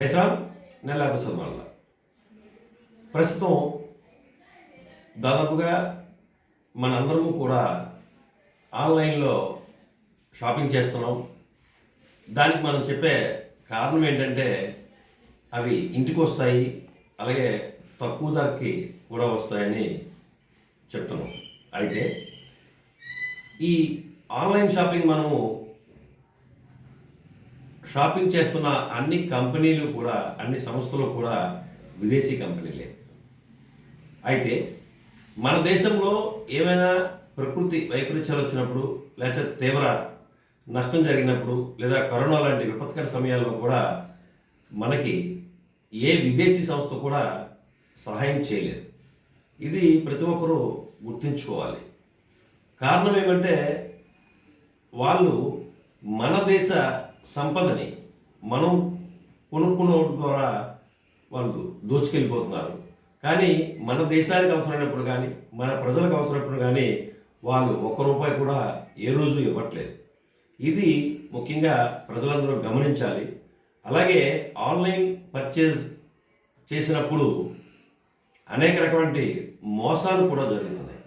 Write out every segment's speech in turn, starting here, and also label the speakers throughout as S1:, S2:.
S1: జయశ్రామ్ నెల ప్రసాద్ మల్ల ప్రస్తుతం దాదాపుగా మనందరము కూడా ఆన్లైన్లో షాపింగ్ చేస్తున్నాం. దానికి మనం చెప్పే కారణం ఏంటంటే అవి ఇంటికి వస్తాయి అలాగే తక్కువ ధరకి కూడా వస్తాయని చెప్తున్నాం. అయితే ఈ ఆన్లైన్ షాపింగ్ మనము షాపింగ్ చేస్తున్న అన్ని కంపెనీలు కూడా అన్ని సంస్థలు కూడా విదేశీ కంపెనీలే. అయితే మన దేశంలో ఏమైనా ప్రకృతి వైపరీత్యాలు వచ్చినప్పుడు లేకపోతే తీవ్ర నష్టం జరిగినప్పుడు లేదా కరోనా లాంటి విపత్కర సమయాల్లో కూడా మనకి ఏ విదేశీ సంస్థ కూడా సహాయం చేయలేదు. ఇది ప్రతి ఒక్కరూ గుర్తుంచుకోవాలి. కారణం ఏమంటే వాళ్ళు మన దేశ సంపదని మనం కొనుక్కున్నోటి ద్వారా వాళ్ళు దోచుకెళ్ళిపోతున్నారు. కానీ మన దేశానికి అవసరమైనప్పుడు కానీ మన ప్రజలకు అవసరమైనప్పుడు కానీ వాళ్ళు ఒక్క రూపాయి కూడా ఏ రోజు ఇవ్వట్లేదు. ఇది ముఖ్యంగా ప్రజలందరూ గమనించాలి. అలాగే ఆన్లైన్ పర్చేజ్ చేసినప్పుడు అనేక రకమైన మోసాలు కూడా జరుగుతున్నాయి.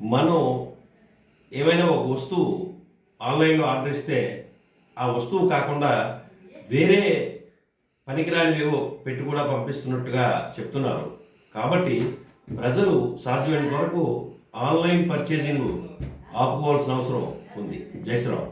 S1: మనం ఏమైనా ఒక వస్తువు ఆన్లైన్లో ఆర్డర్ ఇస్తే ఆ వస్తువు కాకుండా వేరే పనికిరానివేవో పెట్టి కూడా పంపిస్తున్నట్టుగా చెప్తున్నారు. కాబట్టి ప్రజలు సాధ్యమైనంత వరకు ఆన్లైన్ పర్చేజింగ్ ఆపుకోవాల్సిన అవసరం ఉంది. జయశ్రామ్